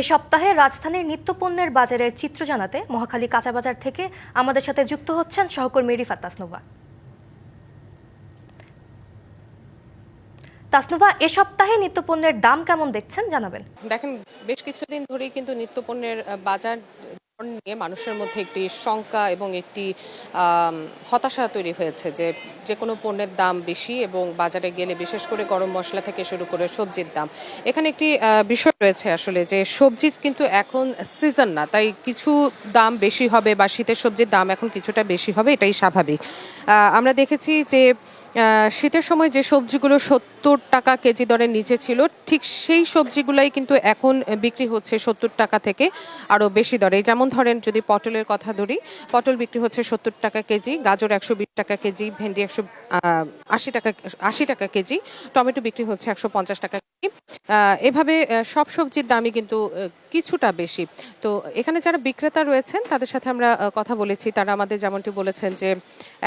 এ সপ্তাহে রাজধানীর নিত্যপণ্যের বাজারের চিত্র জানাতে মহাখালী কাঁচা বাজার থেকে আমাদের সাথে যুক্ত হচ্ছেন সহকর্মী রিফাত তাসনুভা। তাসনুভা, এ সপ্তাহে নিত্যপণ্যের দাম কেমন দেখছেন? জানাবেন। দেখেন, বেশ কিছুদিন ধরেই কিন্তু নিত্যপণ্যের বাজার নিয়ে মানুষের মধ্যে একটি শঙ্কা এবং একটি হতাশা তৈরি হয়েছে যে যে কোনো পণ্যের দাম বেশি এবং বাজারে গেলে বিশেষ করে গরম মশলা থেকে শুরু করে সবজির দাম। এখানে একটি বিষয় রয়েছে আসলে যে সবজি কিন্তু এখন সিজন না, তাই কিছু দাম বেশি হবে বা শীতের সবজির দাম এখন কিছুটা বেশি হবে, এটাই স্বাভাবিক। আমরা দেখেছি যে শীতের সময় যে সবজিগুলো সত্তর টাকা কেজি দরের নিচে ছিল, ঠিক সেই সবজিগুলাই কিন্তু এখন বিক্রি হচ্ছে সত্তর টাকা থেকে আরও বেশি দরে। যেমন ধরেন যদি পটলের কথা ধরি, পটল বিক্রি হচ্ছে সত্তর টাকা কেজি, গাজর একশো বিশ টাকা কেজি, ভেন্ডি একশো আশি টাকা আশি টাকা কেজি, টমেটো বিক্রি হচ্ছে একশো পঞ্চাশ টাকা এভাবে সব সবজির দামই কিন্তু কিছুটা বেশি। তো এখানে যারা বিক্রেতা রয়েছেন তাদের সাথে আমরা কথা বলেছি। তারা আমাদের যেমনটি বলেছেন যে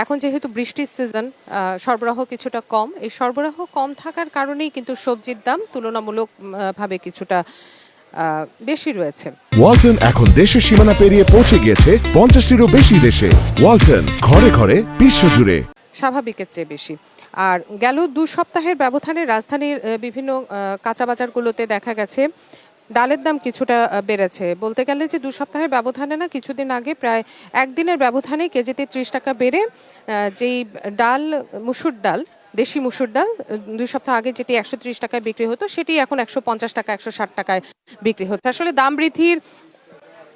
এখন যেহেতু বৃষ্টির সিজন সরবরাহ কিছুটা কম। এই সরবরাহ কম থাকার কারণেই কিন্তু সবজির দাম তুলনামূলক ভাবে কিছুটা বেশি রয়েছে। ওয়ালটন এখন দেশের সীমানা পেরিয়ে পৌঁছে গিয়েছে পঞ্চাশটিরও বেশি দেশে। ওয়ালটন ঘরে ঘরে বিশ্বজুড়ে। স্বাভাবিকের চেয়ে বেশি। আর গেল দু সপ্তাহের ব্যবধানে রাজধানীর বিভিন্ন কাঁচা বাজারগুলোতে দেখা গেছে ডালের দাম কিছুটা বেড়েছে। বলতে গেলে যে দু সপ্তাহের ব্যবধানে না কিছুদিন আগে প্রায় একদিনের ব্যবধানে কেজিতে ত্রিশ টাকা বেড়ে যেই ডাল, মুসুর ডাল, দেশি মুসুর ডাল দুই সপ্তাহ আগে যেটি একশো ত্রিশ টাকায় বিক্রি হতো, সেটি এখন একশো পঞ্চাশ টাকা, একশো ষাট টাকায় বিক্রি হচ্ছে। আসলে দাম বৃদ্ধির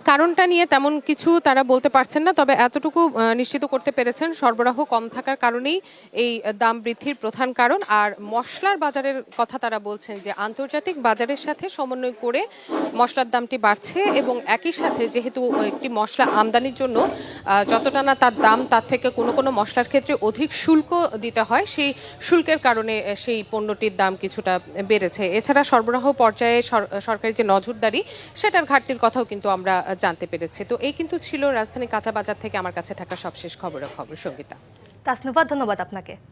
কারণটা নিয়ে তেমন কিছু তারা বলতে পারছেন না, তবে এতটুকু নিশ্চিত করতে পেরেছেন সরবরাহ কম থাকার কারণেই এই দাম বৃদ্ধির প্রধান কারণ। আর মশলার বাজারের কথা তারা বলছেন যে, আন্তর্জাতিক বাজারের সাথে সমন্বয় করে মশলার দামটি বাড়ছে এবং একই সাথে যেহেতু একটি মশলা আমদানির জন্য যতটা না তার দাম, তার থেকে কোনো কোনো মশলার ক্ষেত্রে অধিক শুল্ক দিতে হয়, সেই শুল্কের কারণে সেই পণ্যটির দাম কিছুটা বেড়েছে। এছাড়া সরবরাহ পর্যায়ে সর- সরকারি যে নজরদারি, সেটার ঘাটতির কথাও কিন্তু আমরা জানতে পেরেছে। তো এই কিন্তু ছিল রাজধানী কাঁচা বাজার থেকে আমার কাছে থাকা সবশেষ খবর খবর সঙ্গীতা। তাসনুফা ধন্যবাদ আপনাকে।